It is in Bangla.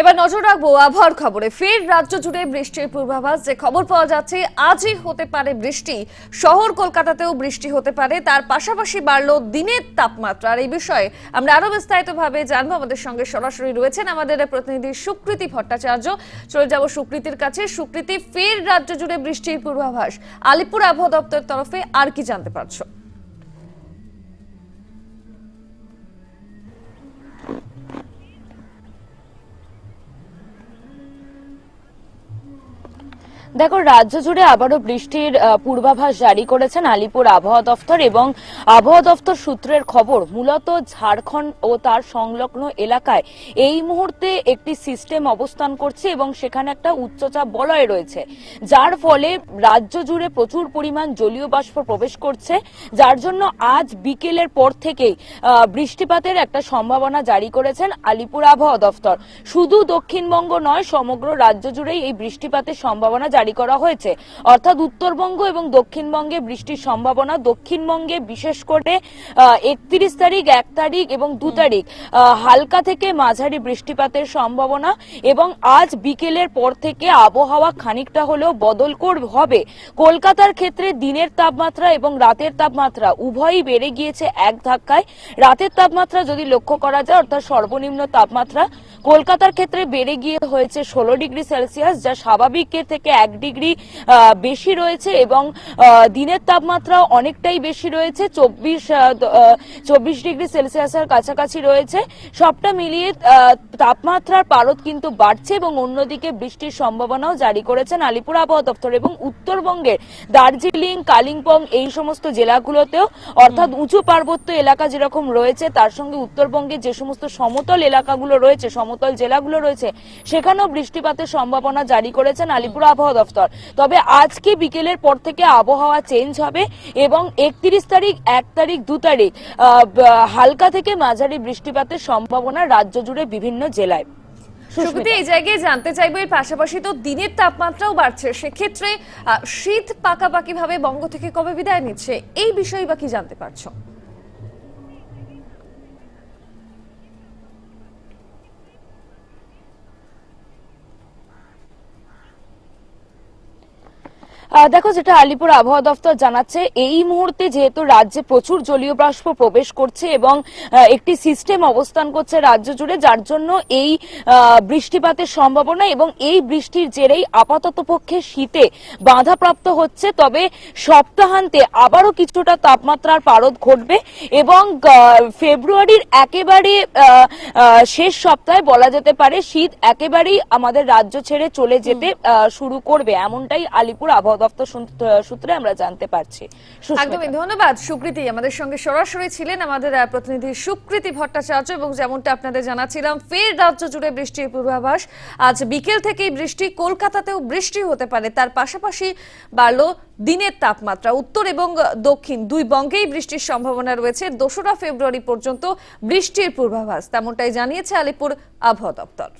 এবার নজর রাখব আবহাওয়ার খবরে। ফের রাজ্য জুড়ে বৃষ্টির পূর্বাভাস। যে খবর পাওয়া যাচ্ছে, আজই হতে পারে বৃষ্টি। শহর কলকাতাতেও বৃষ্টি হতে পারে। তার পাশাপাশি বাড়লো দিনের তাপমাত্রা। আর এই বিষয়ে আমরা আরও বিস্তারিতভাবে জানব। আমাদের সঙ্গে সরাসরি রয়েছেন আমাদের প্রতিনিধি সুকৃতি ভট্টাচার্য। চলে যাব সুকৃতির কাছে। সুকৃতি, ফের রাজ্য জুড়ে বৃষ্টির পূর্বাভাস। আলিপুর আবহাওয়া দপ্তরের তরফে আর কি জানতে পারছ? দেখো, রাজ্য জুড়ে আবারও বৃষ্টির পূর্বাভাস জারি করেছেন আলিপুর আবহাওয়া দফতর এবং আবহাওয়া দফতর সূত্রের খবর, মূলত ঝাড়খণ্ড ও তার সংলগ্ন এলাকায় এই মুহূর্তে একটি সিস্টেম অবস্থান করছে এবং সেখানে একটা উচ্চচাপ বলয় রয়েছে। যার ফলে রাজ্য জুড়ে প্রচুর পরিমাণ জলীয় বাষ্প প্রবেশ করছে। যার জন্য আজ বিকেলের পর থেকেই বৃষ্টিপাতের একটা সম্ভাবনা জারি করেছেন আলিপুর আবহাওয়া দফতর। শুধু দক্ষিণবঙ্গ নয়, সমগ্র রাজ্য জুড়েই এই বৃষ্টিপাতের সম্ভাবনা জারি করা হয়েছে। অর্থাৎ উত্তরবঙ্গ এবং দক্ষিণবঙ্গে বৃষ্টির সম্ভাবনা দক্ষিণবঙ্গে বিশেষ করে একত্রিশ তারিখ এক তারিখ এবং দু তারিখ হালকা থেকে মাঝারি বৃষ্টিপাতের সম্ভাবনা এবং আজ বিকেলের পর থেকে আবহাওয়া খানিকটা হলেও বদল কর হবে। কলকাতার ক্ষেত্রে দিনের তাপমাত্রা এবং রাতের তাপমাত্রা উভয়ই বেড়ে গিয়েছে এক ধাক্কায়। রাতের তাপমাত্রা যদি লক্ষ্য করা যায় অর্থাৎ সর্বনিম্ন তাপমাত্রা কলকাতার ক্ষেত্রে বেড়ে গিয়ে হয়েছে ষোলো ডিগ্রি সেলসিয়াস, যা স্বাভাবিকের থেকে এক ডিগ্রি বেশি রয়েছে এবং দিনের তাপমাত্রা অনেকটাই বেশি রয়েছে। চব্বিশ চব্বিশ ডিগ্রি সেলসিয়াসের কাছাকাছি রয়েছে। সবটা মিলিয়ে তাপমাত্রার পারদ কিন্তু বাড়ছে এবং অন্যদিকে বৃষ্টির সম্ভাবনাও জারি করেছেন আলিপুর আবহাওয়া দপ্তর এবং উত্তরবঙ্গের দার্জিলিং, কালিম্পং এই সমস্ত জেলাগুলোতেও। অর্থাৎ উঁচু পার্বত্য এলাকা যেরকম রয়েছে, তার সঙ্গে উত্তরবঙ্গের যে সমস্ত সমতল এলাকাগুলো রয়েছে সমতল জেলাগুলো রয়েছে, সেখানেও বৃষ্টিপাতের সম্ভাবনা জারি করেছেন আলিপুর আবহাওয়া দপ্তর তবে আজকে বিকেলের পর থেকে আবহাওয়া চেঞ্জ হবে এবং একত্রিশ তারিখ, এক তারিখ, দু তারিখ হালকা থেকে মাঝারি বৃষ্টিপাতের সম্ভাবনা রাজ্য জুড়ে বিভিন্ন জেলায়। সুস্মিতা। এই জায়গায় জানতে চাইব, এর পাশাপাশি তো দিনের তাপমাত্রাও বাড়ছে, সেক্ষেত্রে শীত পাকাপাকি ভাবে বঙ্গ থেকে কবে বিদায় নিচ্ছে, এই বিষয়ে বা কি জানতে পারছ? দেখো যেটা আলিপুর আবহাওয়া দফতর জানাচ্ছে এই মুহূর্তে যেহেতু রাজ্যে প্রচুর জলীয় বাষ্প প্রবেশ করছে এবং একটি সিস্টেম অবস্থান করছে রাজ্য জুড়ে যার জন্য এই বৃষ্টিপাতের সম্ভাবনা এবং এই বৃষ্টির জেরেই আপাতত পক্ষে শীতে বাধাপ্রাপ্ত হচ্ছে। তবে সপ্তাহান্তে আবারও কিছুটা তাপমাত্রার পারদ ঘটবে এবং ফেব্রুয়ারির একেবারে শেষ সপ্তাহে বলা যেতে পারে শীত একেবারেই আমাদের রাজ্য ছেড়ে চলে যেতে শুরু করবে এমনটাই আলিপুর আবহাওয়া দপ্তর সূত্রে আমরা জানতে পারছি। একদমই ধন্যবাদ সুকৃতি আমাদের সঙ্গে সরাসরি ছিলেন আমাদের প্রতিনিধি সুকৃতি ভট্টাচার্য এবং যেমনটা আপনাদের জানাচ্ছিলাম, ফের রাজ্য জুড়ে বৃষ্টির পূর্বাভাস। আজ বিকেল থেকেই বৃষ্টি, কলকাতাতেও বৃষ্টি হতে পারে। তার পাশাপাশি বাড়লো দিনের তাপমাত্রা। উত্তর এবং দক্ষিণ দুই বঙ্গেই বৃষ্টির সম্ভাবনা রয়েছে। দোসরা ফেব্রুয়ারি পর্যন্ত বৃষ্টির পূর্বাভাস, তেমনটাই জানিয়েছে আলিপুর আবহাওয়া দপ্তর।